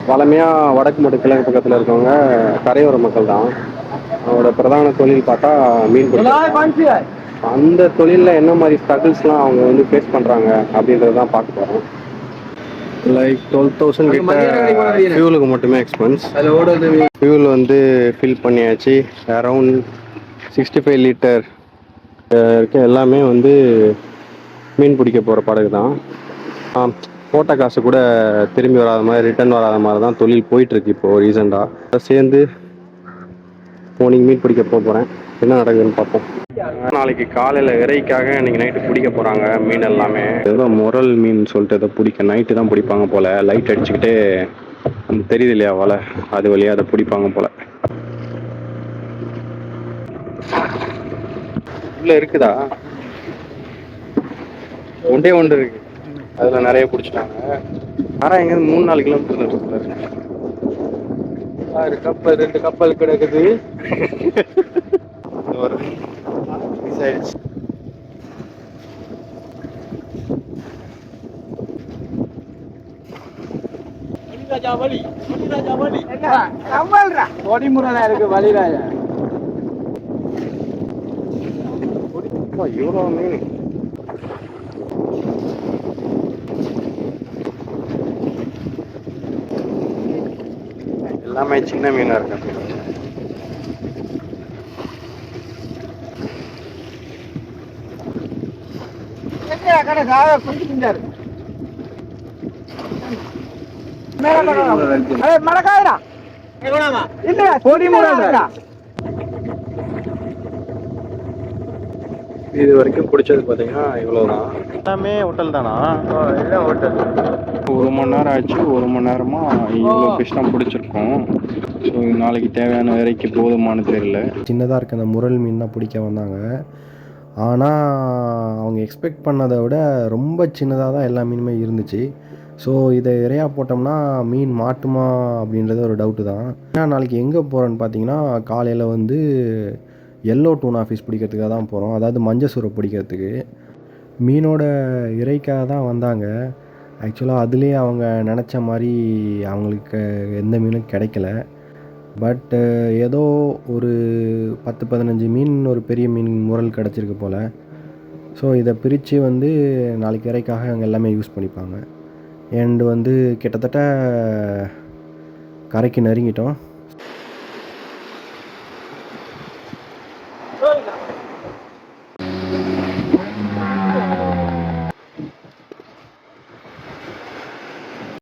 வளமையாக வடக்கு மடு கிழக்கு பக்கத்தில் இருக்கவங்க கரையோர மக்கள் தான் அவங்களோட பிரதான தொழில் பார்த்தா மீன் பிடிக்கிறது. அந்த தொழிலில் என்ன மாதிரி ஸ்ட்ரகிள்ஸ்லாம் அவங்க வந்து ஃபேஸ் பண்ணுறாங்க அப்படின்றத தான் பார்க்க போகிறோம் லைக் டுவெல் தௌசண்ட் கிட்ட ஃபியூலுக்கு மட்டுமே எக்ஸ்பென்ஸ் ஃபியூல் வந்து ஃபில் பண்ணியாச்சு. அரவுண்ட் சிக்ஸ்டி ஃபைவ் லிட்டர் இருக்க எல்லாமே வந்து மீன் பிடிக்க போகிற படகு தான் போட்ட காசு கூட திரும்பி வராத மாதிரி ரிட்டர்ன் வராத மாதிரி தான் தொழில் போயிட்டுருக்கு இப்போது ரீசெண்டாக சேர்ந்து மார்னிங் மீன் பிடிக்க போக போகிறேன் என்ன நடக்குதுன்னு பார்ப்போம். நாளைக்கு காலையில் இறைக்காக இன்றைக்கி நைட்டு பிடிக்க போகிறாங்க மீன் எல்லாமே. ஏதோ முரல் மீன் சொல்லிட்டு ஏதோ பிடிக்க நைட்டு தான் பிடிப்பாங்க போல். லைட் அடிச்சுக்கிட்டே அந்த தெரியுது இல்லையா வலை? அது வழியாக அதை பிடிப்பாங்க போல். உள்ளே இருக்குதா? ஒன்றே ஒன்று இருக்கு. அதில் நிறைய பிடிச்சிட்டாங்க ஆனால் எங்க மூணு நாலு கிலோமீட்டர் இருக்கு ஆறு கப்பல் ரெண்டு கப்பல் கிடக்குது. இது ஒரு மிஸ் ஆயிடுச்சு. கொடிமுறை இருக்கு வழிராஜா அப்பா, இவ்வளோ மீன். எல்லாமே சின்ன மீனா இருக்கு. மழக்காயிரா இல்ல கொடிமுறை இது வரைக்கும் பிடிச்சது பார்த்தீங்கன்னா இவ்வளோதான் எல்லாமே ஹோட்டல் தானா? எல்லாம் ஹோட்டல். மணி நேரம் ஆச்சு ஒரு மணி நேரமா இவ்வளோ ஃபிஷ் தான் பிடிச்சிருக்கோம். ஸோ நாளைக்கு தேவையான வரைக்கு போதுமானு தெரியல. சின்னதாக இருக்க அந்த முரல் மீன் தான் பிடிக்க வந்தாங்க. ஆனால் அவங்க எக்ஸ்பெக்ட் பண்ணதை விட ரொம்ப சின்னதாக தான் எல்லா மீனுமே இருந்துச்சு. ஸோ இதை இறையா போட்டோம்னா மீன் மாட்டுமா அப்படின்றது ஒரு டவுட்டு தான். ஏன்னா நாளைக்கு எங்கே போகிறோன்னு பார்த்தீங்கன்னா காலையில் வந்து எல்லோ டூனா ஃபிஷ் பிடிக்கிறதுக்காக தான் போகிறோம் அதாவது மஞ்சள் சூரை பிடிக்கிறதுக்கு. மீனோட இறைக்காக தான் வந்தாங்க. ஆக்சுவலாக அதுலேயே அவங்க நினச்ச மாதிரி அவங்களுக்கு எந்த மீனும் கிடைக்கல. பட்டு ஏதோ ஒரு பத்து பதினஞ்சு மீன் ஒரு பெரிய மீன் முரல் கிடச்சிருக்கு போல். ஸோ இதை பிரித்து வந்து நாளைக்கு இறைக்காக அவங்க எல்லாமே யூஸ் பண்ணிப்பாங்க. அண்டு வந்து கிட்டத்தட்ட கரைக்கு நெருங்கிட்டோம்.